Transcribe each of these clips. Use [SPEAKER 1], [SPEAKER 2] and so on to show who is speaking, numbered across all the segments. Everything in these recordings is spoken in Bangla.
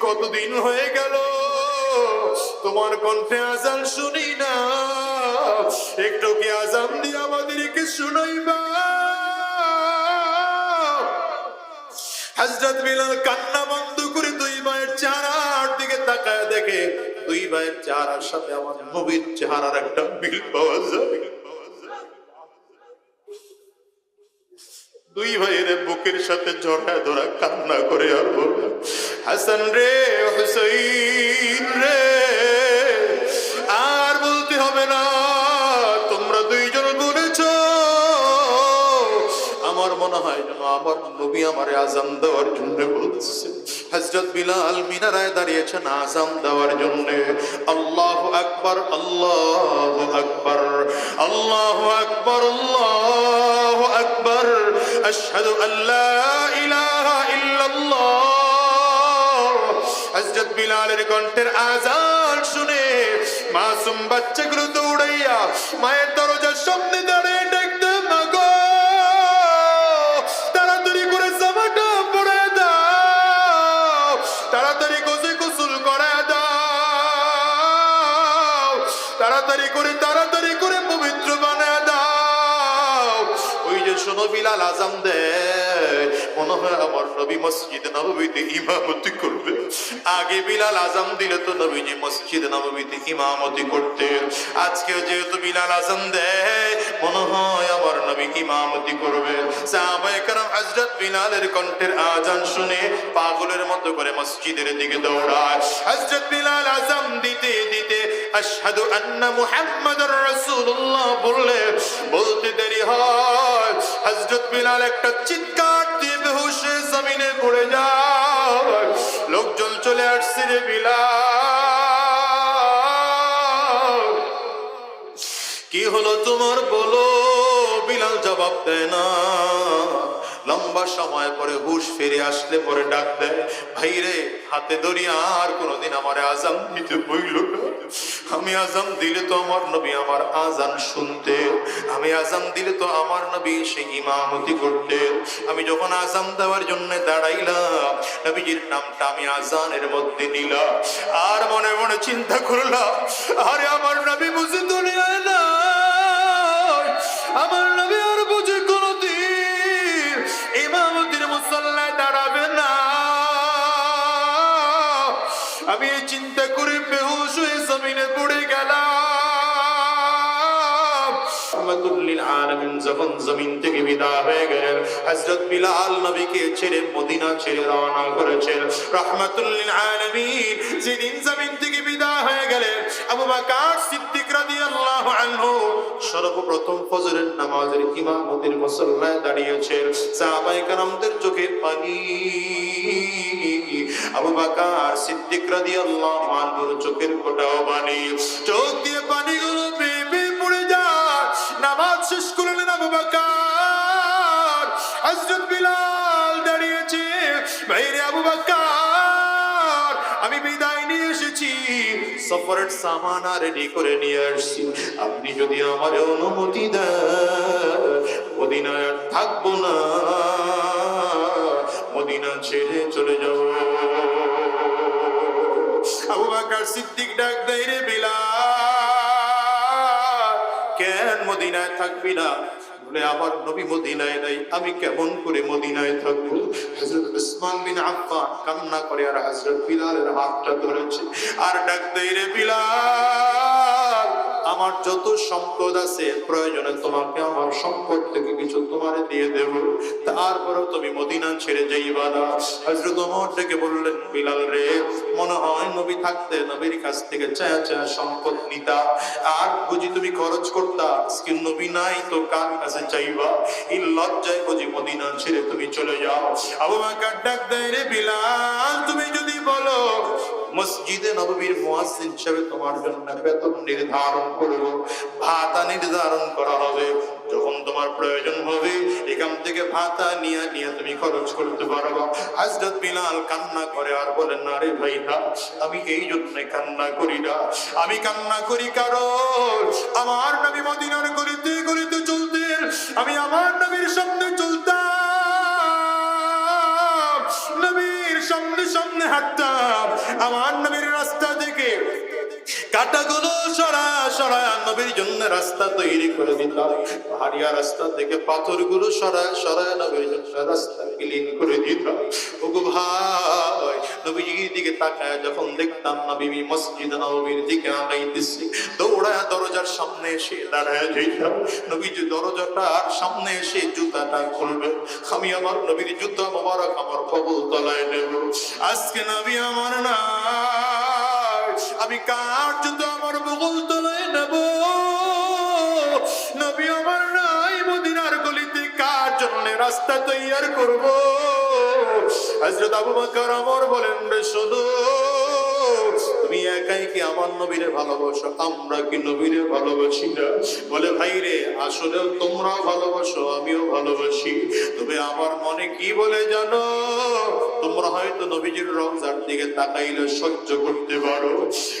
[SPEAKER 1] কতদিন হয়ে গেল? তোমার কণ্ঠে আজান শুনি না। একটু কি আজান দিয়ে আমাদেরকে শুনাইবা? হজরত বিলাল কান্না বন্ধ করে দুই ভাইয়ের চেহারার দিকে তাকায় দেখে, দুই ভাইয়ের চেহারার সাথে আমার নবীর চেহারার একটা মিল পাওয়া যায়। দুই ভাইয়ের বুকের সাথে জড়া ধরা কান্না করে আর বলল, হাসান রে হুসাইন রে আর বলতে হবে না তোমরা দুইজন বলেছ আমার মনে হয় যেন আমার নবী আমারে আজান দেওয়ার জন্য বলছে। হজরত বিলাল মিনারায় দাঁড়িয়েছেন আজান দেওয়ার জন্য। আল্লাহ আকবর আল্লাহ আকবর আল্লাহ আকবর আল্লাহ আকবর। আশহাদু আল্লাহ ইলাহা ইল্লাল্লাহ। বিলালের কণ্ঠের শুনে মাসুম বাচ্চাগুলো দৌড়াইয়া মায়ের দরজার সামনে দাঁড়িয়ে বিলাল আজান দেয় মনে হয় আমার নবী মসজিদ নবীতে ইমামতি করবে। আগে বিলাল আজান দিলে তো নবীজি মসজিদ নবীতে ইমামতি করতে। আজকে যেহেতু বিলাল আজান দেয় মনে হয় আমার নবী ইমামতি করবে। বিলালের কণ্ঠের আজান শুনে পাগলের মতো করে মসজিদের দিকে দৌড়ায়। বিলাল আজান দিতে দিতে আশহাদু আন্না মুহাম্মাদুর রাসূলুল্লাহ বললে, বলতে দেরি হয়। হযরত বিলাল একটা চিৎকার দিয়ে বেহুশ জমিনে পড়ে যায়। লোকজন চলে আসছে রে বিলাল। কি হলো তোমার? বলো। বিলাল জবাব দেয় না। লম্বা সময় পরে হুশ ফিরে আসলে পরে ডাক দেয় ভাই রে হাতে ধরি আর কোনোদিন আমার আজাম দিতে বইল না। আমি আজাম দিলে তো আমার নবী আমার আজান শুনতে। আমি আজাম দিলে তো আমার নবী সে ইমামতি করতে। আমি যখন আজাম দেওয়ার জন্য দাঁড়াইলাম, নবীজির নামটা আমি আজানের মধ্যে নিলাম। আর মনে মনে চিন্তা করলাম, আরে আমার নবী বুঝে দুনিয়ায় না আমার নবী আর বুঝে কোনদিন ইমামতির মুসল্লায় দাঁড়াবে না। আমি এই চিন্তা করে হয়ে জমিনে পড়ে গেলাম। আনহু সর্বপ্রথম ফজরের নামাজের ইমামতির মুসল্লায় দাঁড়িয়েছেন। সাহাবায়ে কেরামদের চোখে পানি। আবু বকর সিদ্দিক রাদিয়াল্লাহু আনহুর চোখের ফোঁটাও পানি। চোখ আবু আমি বিদায় নিয়ে এসেছি। সফরের সামানা রেডি করে নিয়ে আসছি। আপনি যদি আমার অনুমতি দেন, মদিনায় থাকব না। মদিনা ছেড়ে চলে যাব। আবু বকর সিদ্দিক ডাক দেয়, রে বিলাল, কেন মদিনায় থাকবি না? বলে আমার নবী মদিনায় নাই, আমি কেমন করে মদিনায় থাকব? হযরত উসমান বিন আফফান কান্না করে আর হযরত বিলালের হাতটা ধরেছে। আর ডাক দেয় রে বিলাল! আমার যত সম্পদ আছে প্রয়োজনে তোমাকে আমার সম্পদ থেকে কিছু তোমার দিয়ে দেব। তারপরেও তুমি মদিনা ছেড়ে যাইবা না। হযরত ওমর ডেকে বললেন, বিলাল রে, মনে হয় নবী থাকতে নবীর কাছ থেকে চায়া চায়া সম্পদ নিতা। আর বুঝি তুমি খরচ করতা। আজকে নবী নাই তো কার কাছে চাইবা? এই লজ্জায় বুঝি মদিনা ছেড়ে তুমি চলে যাও। আবু বকর ডাক দেয়, রে বিলাল, তুমি যদি বলো, মসজিদে নববীর হিসেবে তোমার জন্য বেতন নির্ধারণ করব, ভাতা নির্ধারণ করা হবে। যখন তোমার প্রয়োজন হবে, এখান থেকে ভাতা নিয়ে নিয়ে তুমি খরচ করতে হযরত বিলাল কান্না করে আর বলেন না রে ভাই না আমি এই জন্য কান্না করি না। আমি কান্না করি কারণ আমার নবী মদিনার গলিতে গলিতে চলতেন। আমি আমার নবীর সামনে চলতাম। সামনে সামনে হাঁটতাম। আমার নবীর রাস্তা থেকে কাটাগুলো সরা সরা নবীর জন্য রাস্তা তৈরি করে পাহাড়িয়া রাস্তা থেকে পাথরগুলো সরা সরা নবীর জন্য রাস্তা ক্লিন করে ওগো ভাই, নবীজির দিকে তাকায় যখন দেখতাম নবী মসজিদ নবীর দিকে আনাইতেছি দৌড়ায় দরজার সামনে এসে দাঁড়ায় যেতাম। নবীজি দরজাটার সামনে এসে জুতাটা খুলবে আমি আমার নবীর জুতা মোবারক আমার কবল তলায় নেব। আজকে নবী আমার না আমি কার জুতো আমার বগল তলায় নেব? নবী আমার নাই মদিনার গলিতে, কার জন্য রাস্তা তৈয়ার করব? হযরত আবু বকর আমর বলেন, রে, শোনো, তুমি একাই কি আমার নবীরে ভালোবাসো? আমরা কি নবীরে ভালোবাসি না? বলে, ভাই রে, আসলে তোমরা ভালোবাসো, আমিও ভালোবাসি। তবে আমার মনে কি বলে জানো? তোমরা হয়তো নবীজির রওজার দিকে তাকাইলে সহ্য করতে পারো।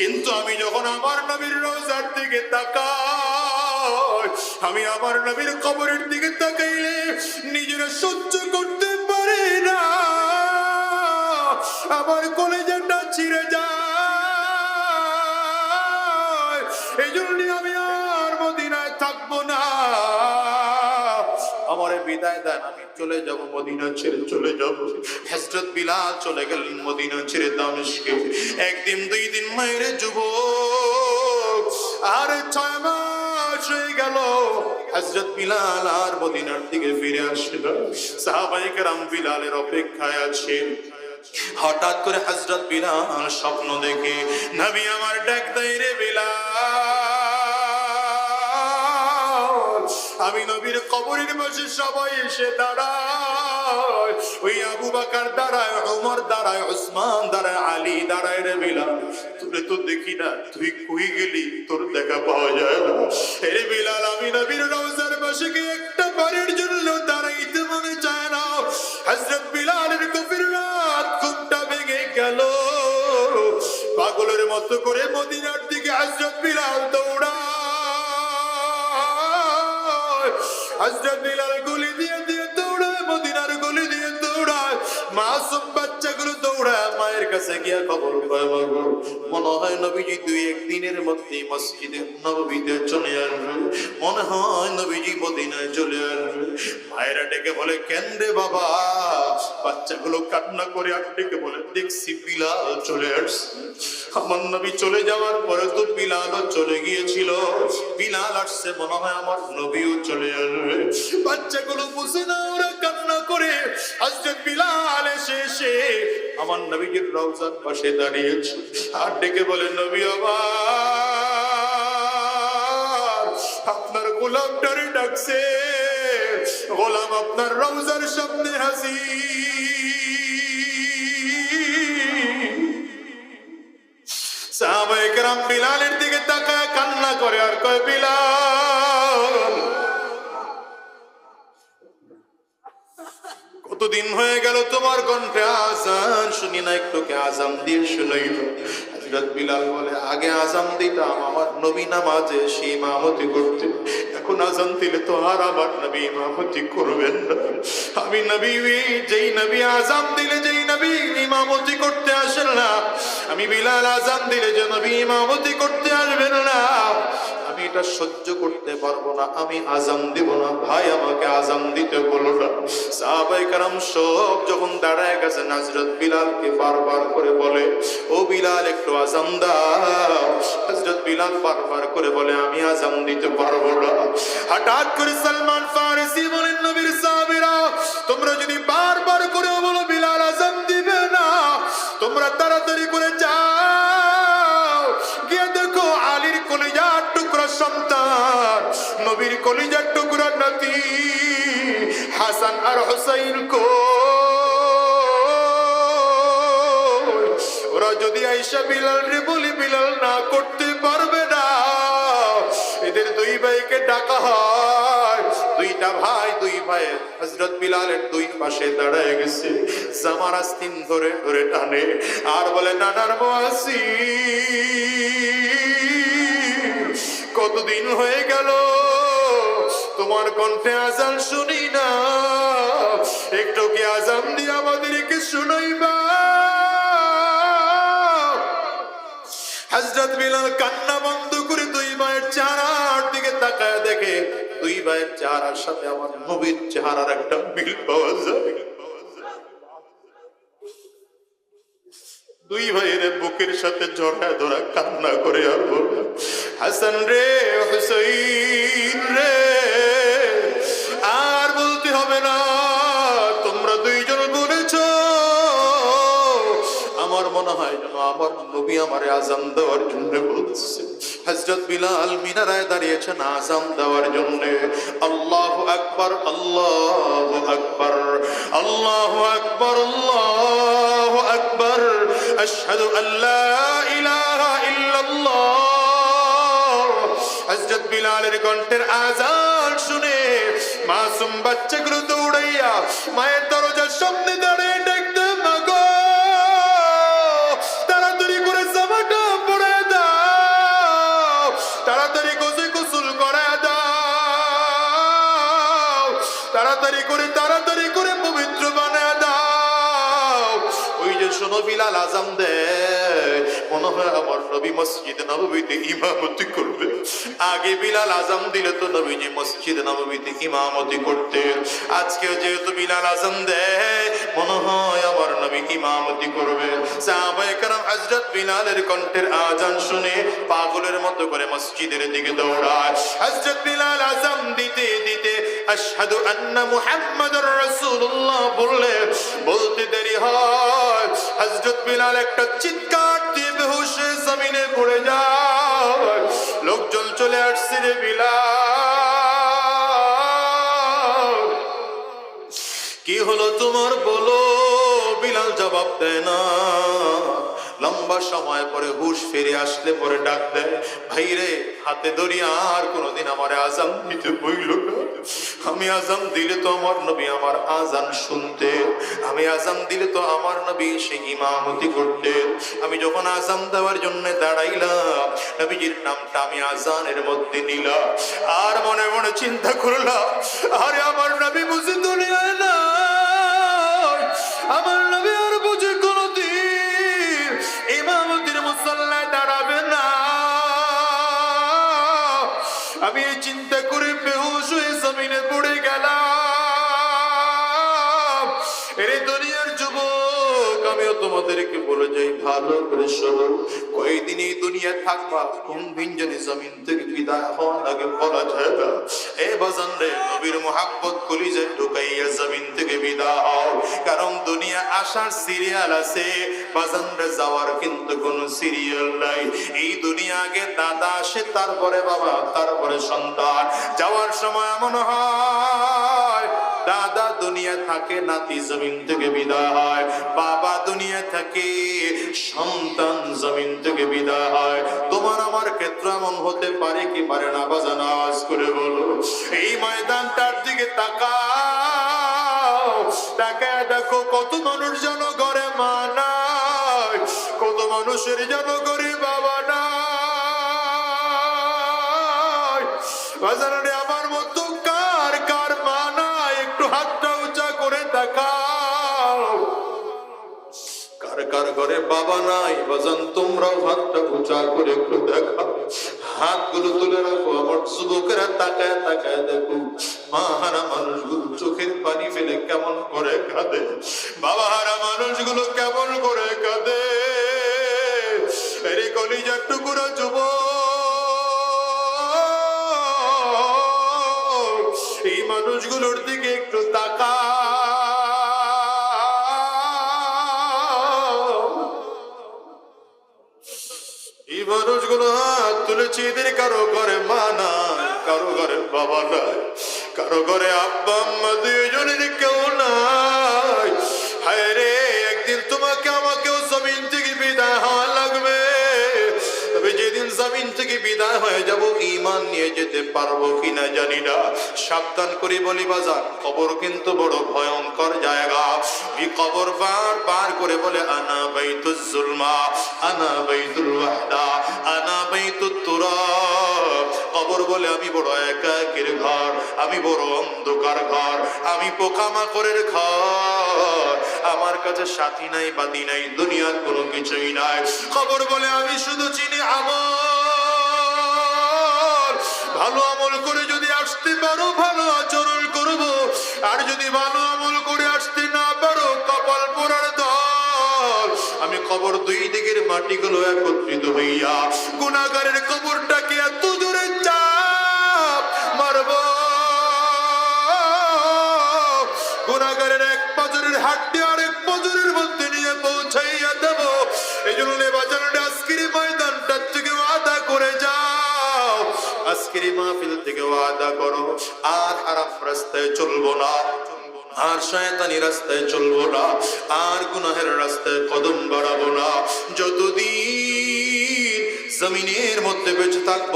[SPEAKER 1] কিন্তু আমি যখন আমার নবীর রওজার দিকে তাকাই, আমি আমার নবীর কবরের দিকে তাকাইলে নিজেরা সহ্য করতে পারি না। আমার কলেজাটা ছিঁড়ে যায়। এই জন্য আমি আর মদিনায় থাকব না। আমারে বিদায় দেন, আমি চলে যাব মদিনা ছেড়ে, চলে যাব। হজরত বিলাল চলে গেলেন মদিনা ছেড়ে দামেশকে একদিন, দুই দিন মায়ের যুব আর ছয় মাস হয়ে গেল। বিলাল আর মদিনার দিকে ফিরে আসছিল কেরাম বিলালের অপেক্ষায় আছেন। হঠাৎ করে হজরত বিলাল স্বপ্ন দেখে, নবী, আমার ডাক দেয় রে বিলাল। আমি নবীর কবরের বসে সবাই এসে দাঁড়ায়। ওই আবু বাকার দাঁড়ায় দাঁড়ায়, ওসমান দাঁড়ায়, আলী দাঁড়ায় রে বিলাল। তোরে তো দেখি না, তুই কই গেলি? তোর দেখা পাওয়া যায় না। রে বিলাল, আমি নবীর রওজার বসে গিয়ে একটা বাড়ির জন্য দাঁড়াইতে মনে চায় না। কাছে গিয়া খবর মাগো মনে হয় নবীজি দুই একদিনের মধ্যে মসজিদে নবীতে চলে আসবে। মনে হয় নবীজি মদিনায় চলে আসবে। মায়েরা ডেকে বলে, কেন রে বাবা? বাচ্চাগুলো কান্না করে আর ডেকে বলে, দেখছি বিলাল চলে আসছে। আমার নবী চলে যাওয়ার পরে তো বিলালও চলে গিয়েছিল। বিলাল আসছে, মনে হয় আমার নবীও চলে আসবে। বাচ্চাগুলো বুঝে না, ওরা কান্না করে। আজকে বিলাল এসে এসে আমার নবীজির রওজার পাশে দাঁড়িয়েছে। আর ডেকে বলে, নবী আমার, আপনার গোলামটারে ডাকছে। গোলাম আপনার রওজার সামনে হাসি সাহাবায়ে কেরাম বিলালের দিকে তাকায়, কান্না করে আর কয়, বিলাল কতদিন হয়ে গেল তোমার কণ্ঠে আজান। শুনি না একটু কে আজান দিয়ে শুনাইল। হযরত বিলাল বলে, আগে আজান দিতাম, আমার নবী নামাজে সে ইমামতি করতে এখন আজান দিলে তো আর আমার নবী ইমামতি করবেন না। আমি নবী, যেই নবী আজান দিলে, যেই নবী ইমামতি করতে আসেন না। আমি বিলাল আজান দিলে যে নবী ইমামতি করতে আসবেন না। এটা সহ্য করতে পারব না, আমি আজান দিব না। ভাই, আমাকে আজান দিতে বলো না। সব যখন দাঁড়ায় গেছে নাজরত বিলালকে বারবার করে বলে, ও বিলাল, একটু আজান দাও। বিলাল বারবার করে বলে, আমি আজান দিতে পারব না। হঠাৎ করে সালমান ফারসি বলেন, নবীর সাহাবীরা, তোমরা যদি বারবার করে বলো, বিলাল আজান দিবে না, তোমরা তাড়াতাড়ি করে যাও। কলিজার টুকরা নাতি, হাসান আর হুসাইন কো। ওরা যদি আইসা বিলাল রে বলি বিলাল না করতে পারবে না, এদের দুই ভাইকে ডাকা হয়। দুইটা ভাই, দুই ভাই হজরত বিলালের দুই পাশে দাঁড়ায় গেছে, জামার আস্তিন ধরে ধরে টানে, আর বলে, নানার মাসি কতদিন হয়ে গেল? তোমার কণ্ঠে আজান শুনি না। একটু কি আজান দিয়ে আমাদেরকে শুনাইবা হজরত বিলাল কান্না বন্ধ করে দুই মায়ের চারার দিকে তাকায় দেখে, দুই মায়ের চারার সাথে আমার নবীর চেহারার একটা মিল পাওয়া যায়। দুই ভাইয়ের বুকের সাথে জড়ায় ধরা কান্না করে আর বললাম হাসান রে, হুসাইন রে, আর বলতে হবে না, তোমরা দুইজন বলেছ, আমার মনে হয় যেন আমার নবী আমারে আজান দেওয়ার জন্য বলছে। হজরত বিলাল মিনারায় দাঁড়িয়েছেন আজান দেওয়ার জন্য। আল্লাহ আকবর আল্লাহ আকবর আল্লাহ আকবর আল্লাহ আকবর। আশহাদু আল্লা ইলাহা ইল্লাল্লাহ। হজরত বিলালের কণ্ঠের আজান শুনে মাসুম বাচ্চাগুলো দৌড়াইয়া মায়ের দরজার সামনে দাঁড়িয়ে ডাকতে মাগো, তাড়াতাড়ি করে জামাটা পরে দাও, তাড়াতাড়ি গোসে গোসল করে দাও, তাড়াতাড়ি করে তাড়াতাড়ি করে দেয় মনে হয় আমার নবী মসজিদ নবীতে ইমামতি করবে। আগে বিলাল দিলে তো নবীজি মসজিদ নবীতে ইমামতি আজকে যেহেতু বিলাল আজাম দেয় মনে হয় আমার নবী ইমামতি করবে। বিলালের কণ্ঠের আজান শুনে পাগলের মতো করে মসজিদের দিকে দৌড়ায়। হজরত বিলাল আজাম দিতে দিতে আশহাদু আন্না মুহাম্মাদুর রাসূলুল্লাহ বললে, বলতে দেরি হয়। হযরত বিলাল একটা চিৎকার দিয়ে বেহুশ জমিনে পড়ে যায়। লোকজন চলে আসছে রে বিলাল। কি হলো তোমার? বলো। বিলাল জবাব দেয় না। লম্বা সময় পরে হুশ ফিরে আসলে পরে ডাক দেয় ভাই রে হাতে ধরি আর কোনোদিন আমার আজাম দিতে বইল আমি আজাম দিলে তো আমার নবী আমার আজান শুনতে, আমি আজাম দিলে তো আমার নবী সে ইমামতি করতে। আমি যখন আজাম দেওয়ার জন্য দাঁড়াইলাম, নবীজির নামটা আমি আজানের মধ্যে নিলাম আর মনে মনে চিন্তা করলাম, আরে আমার নবী বুঝি দুনিয়ায় না আমার নবী আমি চিন্তা করে বেহুশ হয়ে জমিনে পড়ে তোমাদেরকে বলে যাই, ভালো করে শোনো। কয়েকদিন এই দুনিয়া থাকবা, কোন দিন জানি জমিন থেকে বিদায় হওয়ার আগে বলা যায় না। এ বাজান রে, নবীর মোহাব্বত কলিজায় ঢুকাইয়া জমিন থেকে বিদায় হও। কারণ দুনিয়া আসার সিরিয়াল আছে, বাজান রে, যাওয়ার কিন্তু কোনো সিরিয়াল নাই। এই দুনিয়া আগে দাদা আসে, তারপরে বাবা, তারপরে সন্তান। যাওয়ার সময় এমন হয় দাদা দুনিয়া থাকে, নাতি জমিন থেকে বিদায় হয়। বাবা দুনিয়া থাকে, সন্তান জমিন থেকে বিদায় হয়। তোমার আমার ক্ষেত্র এমন হতে পারে কি পারে না বাজান আওয়াজ করে বলো। এই ময়দানটার দিকে তাকাও। তাকায় দেখো কত মানুষ যেন ঘরে মা নাই, কত মানুষের যেন ঘরে বাবা নাই। বাজারে আমার মতো কার ঘরে বাবা নাই, বাজান, তোমরাও হাতটা উঁচা করে একটু দেখাও হাতগুলো তুলে রাখো, আমার যুবকেরা তাকায় তাকায় দেখো। মাহারা মানুষগুলো চোখের পানি ফেলে কেমন করে কাঁদে। বাবা হারা মানুষগুলো কেমন করে কাঁদে। এরে কলিজার টুকুরা যুবক, এই মানুষগুলোর দিকে একটু তাকা মানুষগুলো হাত তুলেছি, এদের কারও ঘরে মা নাই, কারও ঘরে বাবা নাই, কারও ঘরে আব্বা, আম্মা কেউ নাই। বিদায় হয়ে যাব ইমান নিয়ে যেতে পারব কিনা জানি না। সাবধান করে বলি বাজার, কবর কিন্তু বড় ভয়ঙ্কর জায়গা। এই কবর বার বার করে বলে, আনা বাইতুজ জুলমা, আনা বাইতুল ওয়াহদা, আনা বাইতুত তুরাব। কবর বলে, আমি বড় একাকের ঘর, আমি বড় অন্ধকার ঘর, আমি পোকামাকড়ের ঘর। আমার কাছে সাথী নাই, বাদি নাই, দুনিয়ার কোনো কিছুই নাই। খবর বলে, আমি শুধু চিনি আমল। ভালো আমল করে যদি আসতে পারো, ভালো আচরণ করব। আর যদি ভালো আমল করে আসতে না পারো, কপাল পোড়ার দল। আমি কবর দুই দিকের মাটিগুলো একত্রিত হইয়া গুণাগারের কবরটাকে এত জোরে চাপ মারবো। গুণাগারের এক পাজরের আর এক পাজরের মধ্যে আজকের মাহফিল থেকে ওয়াদা করো। আর খারাপ রাস্তায় চলবো না। আর শয়তানি রাস্তায় চলবো না, আর গুনাহের রাস্তায় কদম বাড়াবো না। যতদিন জমিনের মধ্যে বেঁচে থাকব,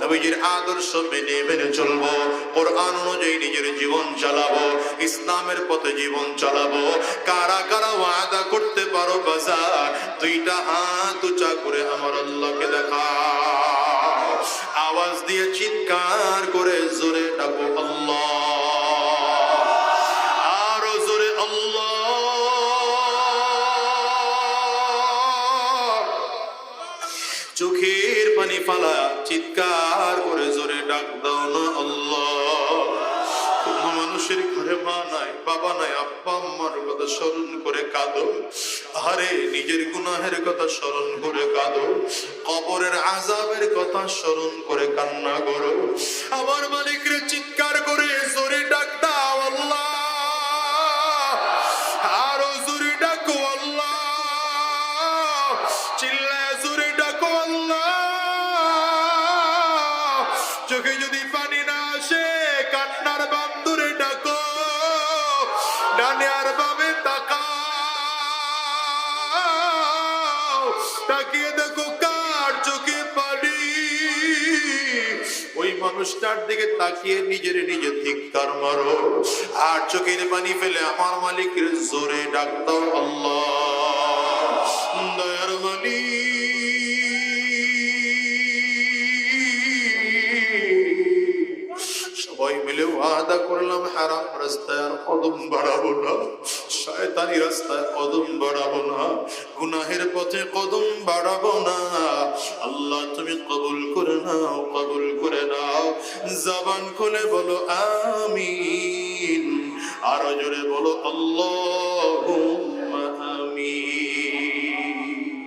[SPEAKER 1] নবীজির আদর্শ মেনে মেনে চলবো, কোরআন অনুযায়ী নিজের জীবন চালাবো, ইসলামের পথে জীবন চালাবো, কারা কারা ওয়াদা করতে পারো বাজার, দুইটা হাত উঁচা করে আমার আল্লাহকে দেখা। আওয়াজ দিয়ে চিৎকার করে জোরে ডাকো আল্লাহ। আরও জোরে, আল্লাহ। চোখের পানি ফালা, চিৎকার করে জোরে ডাক দাও না, আল্লাহ। মানুষের ঘরে মা নাই, বাবা নাই, আব্বা, আম্মার কথা স্মরণ করে কাঁদো। আরে নিজের গুনাহের কথা স্মরণ করে কাঁদো। কবরের আজাবের কথা স্মরণ করে কান্না করো। আমার মালিকরে চিৎকার করে জোরে ডাক মানুষটার দিকে তাকিয়ে নিজের নিজে ধিক্কার মারো। আর চোখের পানি ফেলে আমার মালিকের জোরে ডাক দাও আল্লাহ। দয়ার মালিক। সবাই মিলে ওয়াদা করলাম, হারাম রাস্তায় আর কদম বাড়াবো না। শয়তানি রাস্তায় কদম বাড়াবো না, গুনাহের পথে কদম বাড়াবো না। আল্লাহ, তুমি কবুল করে নাও, কবুল করে নাও। জবান খুলে বলো, আমিন। আরও জোরে বলো, আল্লাহ